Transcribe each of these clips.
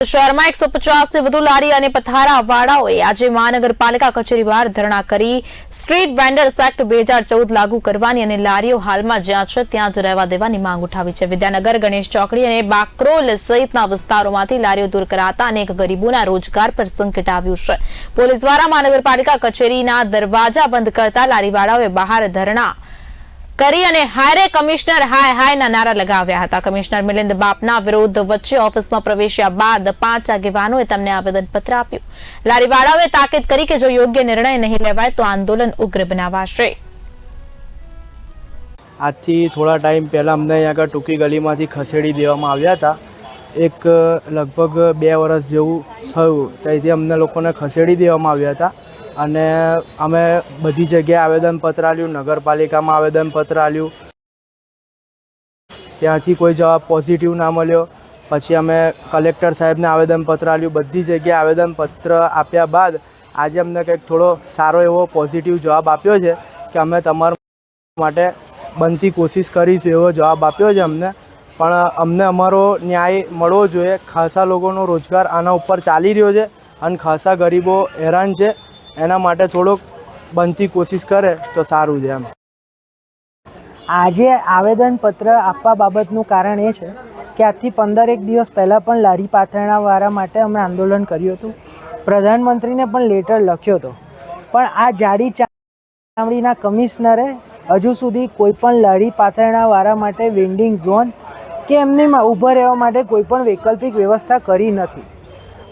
શહેરમાં એકસો પચાસથી વધુ લારી અને પથારા આજે મહાનગરપાલિકા કચેરી બહાર ધરણા કરી સ્ટ્રીટ વેન્ડર્સ એક્ટ બે લાગુ કરવાની અને લારીઓ હાલમાં જ્યાં છે ત્યાં જ રહેવા દેવાની માંગ ઉઠાવી છે. વિદ્યાનગર, ગણેશ ચોકડી અને બાકરોલ સહિતના વિસ્તારોમાંથી લારીઓ દૂર કરાતા અનેક ગરીબોના રોજગાર પર સંકટ આવ્યું છે. પોલીસ દ્વારા મહાનગરપાલિકા કચેરીના દરવાજા બંધ કરતા લારીવાળાઓએ બહાર ધરણા કરી અને હાયરે કમિશનર હાય હાયના નારા લગાવ્યા હતા. કમિશનર મિલિંદ બાપના વિરોધ વચ્ચે ઓફિસમાં પ્રવેશ્યા બાદ પાંચ આગેવાનોએ તેમને આવેદનપત્ર આપ્યું. લારીવાળાઓએ તાકીદ કરી કે જો યોગ્ય નિર્ણય નહીં લેવાય તો આંદોલન ઉગ્ર બનાવાશે. આજથી થોડા ટાઈમ પહેલાં અમને અહીંયા આગળ ટૂંકી ગલીમાંથી ખસેડી દેવામાં આવ્યા હતા. એક લગભગ બે વર્ષ જેવું થયું. ત્યાંથી અમને લોકોને ખસેડી દેવામાં આવ્યા હતા. અને અમે બધી જગ્યાએ આવેદનપત્ર આપ્યું, નગરપાલિકામાં આવેદનપત્ર આપ્યું. ત્યાંથી કોઈ જવાબ પોઝિટિવ ના મળ્યો. પછી અમે કલેક્ટર સાહેબને આવેદનપત્ર આપ્યું. બધી જગ્યાએ આવેદનપત્ર આપ્યા બાદ આજે અમને કંઈક થોડો સારો એવો પોઝિટિવ જવાબ આપ્યો છે કે અમે તમારા માટે બનતી કોશિશ કરીશું એવો જવાબ આપ્યો છે અમને. પણ અમને અમારો ન્યાય મળવો જોઈએ. ખાસા લોકોનો રોજગાર આના ઉપર ચાલી રહ્યો છે અને ખાસા ગરીબો હેરાન છે. એના માટે થોડોક બનતી કોશિશ કરે તો સારું છે એમ. આજે આવેદનપત્ર આપવા બાબતનું કારણ એ છે કે આજથી પંદર એક દિવસ પહેલાં પણ લારી પાથરણાવાળા માટે અમે આંદોલન કર્યું હતું. પ્રધાનમંત્રીને પણ લેટર લખ્યો હતો. પણ આ જાડી ચામડીના કમિશનરે હજુ સુધી કોઈ પણ લારી પાથરણાવાળા માટે વેન્ડિંગ ઝોન કે એમને ઊભા રહેવા માટે કોઈ પણ વૈકલ્પિક વ્યવસ્થા કરી નથી.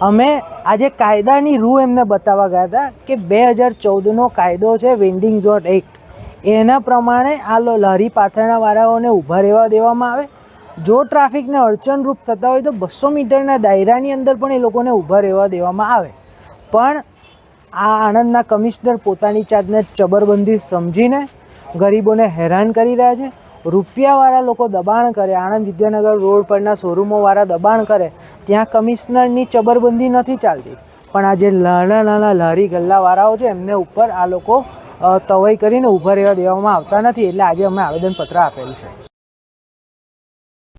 અમે આજે કાયદાની રૂ એમને બતાવવા ગયા હતા કે બે હજાર ચૌદનો કાયદો છે વેન્ડિંગ ઝોન એક્ટ. એના પ્રમાણે આ લો- લારી પાથરણાવાળાઓને ઊભા રહેવા દેવામાં આવે. જો ટ્રાફિકને અડચણરૂપ થતા હોય તો બસો મીટરના દાયરાની અંદર પણ એ લોકોને ઊભા રહેવા દેવામાં આવે. પણ આ આણંદના કમિશનર પોતાની જાતને ચબરબંધી સમજીને ગરીબોને હેરાન કરી રહ્યા છે. રૂપિયાવાળા લોકો દબાણ કરે, આણંદ વિદ્યાનગર રોડ પરના શોરૂમોવાળા દબાણ કરે, ત્યાં કમિશનરની ચબરબંધી નથી ચાલતી. પણ આ જે નાના નાના લારી ગલ્લાવાળાઓ છે, એમને ઉપર આ લોકો તવાઈ કરીને ઊભા રહેવા દેવામાં આવતા નથી. એટલે આજે અમે આવેદનપત્ર આપેલ છે.